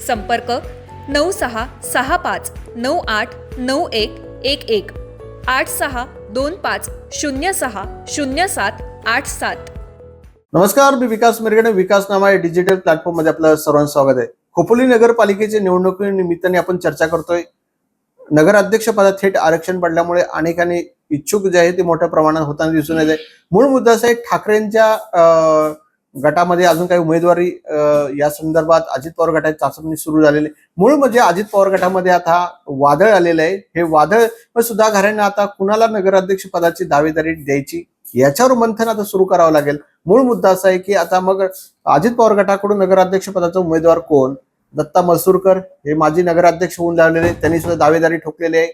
संपर्क नऊ सहा सहा पाच नऊ आठ नऊ एक एक एक. आठ सहा दोन पाच शून्य सहा शून्य सात आठ सात. नमस्कार मी विकास मिरगणे विकास नामा या डिजिटल प्लॅटफॉर्ममध्ये आपलं सर्वांचं स्वागत आहे. खोपोली नगरपालिकेच्या निवडणुकीनिमित्ताने आपण चर्चा करतोय. नगराध्यक्षपदात थेट आरक्षण पडल्यामुळे अनेकांनी इच्छुक जे आहे ते मोठ्या प्रमाणात होताना दिसून येते मूळ मुद्दा असा आहे ठाकरेंच्या गटामध्ये अजून काही उमेदवारी या संदर्भात अजित पवार गटाची चाचपणी सुरू झालेली आहे. मूळ म्हणजे अजित पवार गटामध्ये आता वादळ आलेलं आहे हे वादळ सुद्धा घरांना आता कुणाला नगराध्यक्ष पदाची दावेदारी द्यायची याच्यावर मंथन आता सुरू करावं लागेल मूळ मुद्दा असा आहे की आता मग अजित पवार गटाकडून नगराध्यक्ष पदाचा उमेदवार कोण दत्ता मसूरकर हे माजी नगराध्यक्ष होऊन लागलेले आहेत. त्यांनी सुद्धा दावेदारी ठोकलेली आहे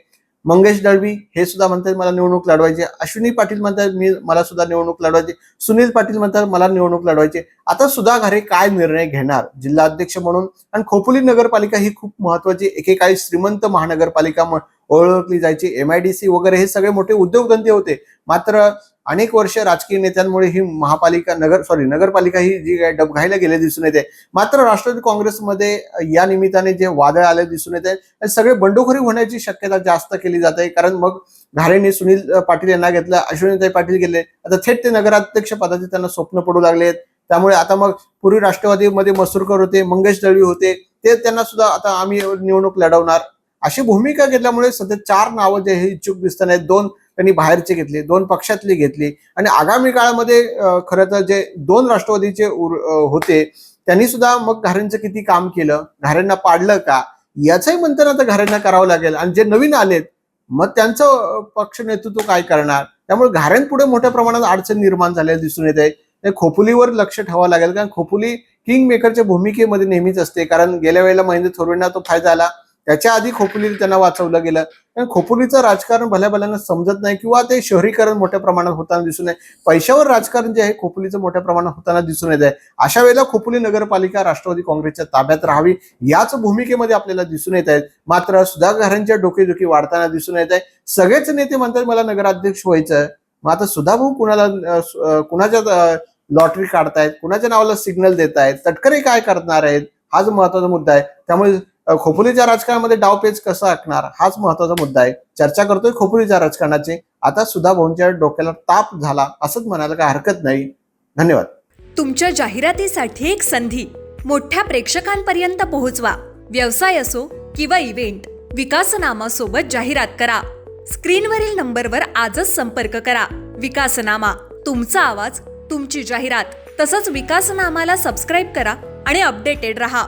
मंगेश दळवी हे सुद्धा म्हणतात मला निवडणूक लढवायची. अश्विनी पाटील म्हणतात मी मला सुद्धा निवडणूक लढवायची. सुनील पाटील म्हणतात मला निवडणूक लढवायची. आता सुधा घरे काय निर्णय घेणार? जिल्हा अध्यक्ष म्हणून आणि खोपोली नगरपालिका ही खूप महत्वाची एकेकाळी श्रीमंत महानगरपालिका ओळखली जायची. एमआयडीसी वगैरे हे सगळे मोठे उद्योगधंदे होते. मात्र अनेक वर्ष राजकीय नेत्यांमुळे ही महापालिका नगर सॉरी नगरपालिका ही जी काय डबघाईला गेले दिसून येते. मात्र राष्ट्रवादी काँग्रेसमध्ये या निमित्ताने जे वादळ आले दिसून येते सगळे बंडखोरी होण्याची शक्यता जास्त केली जाते कारण मग घारेने सुनील पाटील यांना घेतलं अश्विनीताई पाटील गेले. आता थेट ते नगराध्यक्ष पदाचे त्यांना स्वप्न पडू लागले त्यामुळे आता मग पूर्वी राष्ट्रवादीमध्ये मसूरकर होते मंगेश दळवी होते ते त्यांना सुद्धा आता आम्ही निवडणूक लढवणार. अशी भूमिका घेतल्यामुळे सध्या चार नावं जे हे इच्छुक दिसत आहेत दोन त्यांनी बाहेरचे घेतले दोन पक्षातली घेतली. आणि आगामी काळामध्ये खरं तर जे दोन राष्ट्रवादीचे होते त्यांनी सुद्धा मग घाऱ्यांचं किती काम केलं? घाऱ्यांना पाडलं का? याचंही मंथन आता घाऱ्यांना करावं लागेल. आणि जे नवीन आलेत मग त्यांचं पक्ष नेतृत्व काय करणार? त्यामुळे घाऱ्यांपुढे मोठ्या प्रमाणात अडचण निर्माण झालेली दिसून येत. आहे खोपुलीवर लक्ष ठेवावं लागेल कारण खोपुली किंग मेकरच्या भूमिकेमध्ये नेहमीच असते. कारण गेल्या वेळेला महेंद्र थोरवेंना तो फायदा आला त्याच्या आधी खोपोली त्यांना वाचवलं गेलं. कारण खोपोलीचं राजकारण भल्या भल्यानं समजत नाही किंवा ते शहरीकरण मोठ्या प्रमाणात होताना दिसून आहे पैशावर राजकारण जे आहे खोपोलीचं मोठ्या प्रमाणात होताना दिसून येत आहे. अशा वेळेला खोपोली नगरपालिका राष्ट्रवादी काँग्रेसच्या ताब्यात राहावी याच भूमिकेमध्ये आपल्याला दिसून येत आहेत. मात्र सुधाकरांच्या डोकेदुखी वाढताना दिसून येत आहे. सगळेच नेते म्हणतात मला नगराध्यक्ष व्हायचं मग आता सुधाभाऊ कुणाला कुणाच्या लॉटरी काढतायत? कुणाच्या नावाला सिग्नल देत आहेत तटकरे काय करणार आहेत? हाच महत्त्वाचा मुद्दा आहे. त्यामुळे खोपोलीच्या राजकारणामध्ये डावपेच कसं आखणार? हाच महत्त्वाचा मुद्दा आहे. चर्चा करतोय खोपोलीच्या राजकारणाचे. आता सुधा भाऊंच्या डोक्याला ताप झाला असंच म्हणायला काय हरकत नाही. धन्यवाद. तुमच्या जाहिरातीसाठी एक संधी. मोठ्या प्रेक्षकांपर्यंत पोहोचवा. व्यवसाय असो किंवा इव्हेंट विकासनामा सोबत जाहिरात करा. स्क्रीनवरील नंबरवर आजच संपर्क करा. विकासनामा तुमचा आवाज तुमची जाहिरात. तसंच विकासनामाला सबस्क्राईब करा आणि अपडेटेड रहा.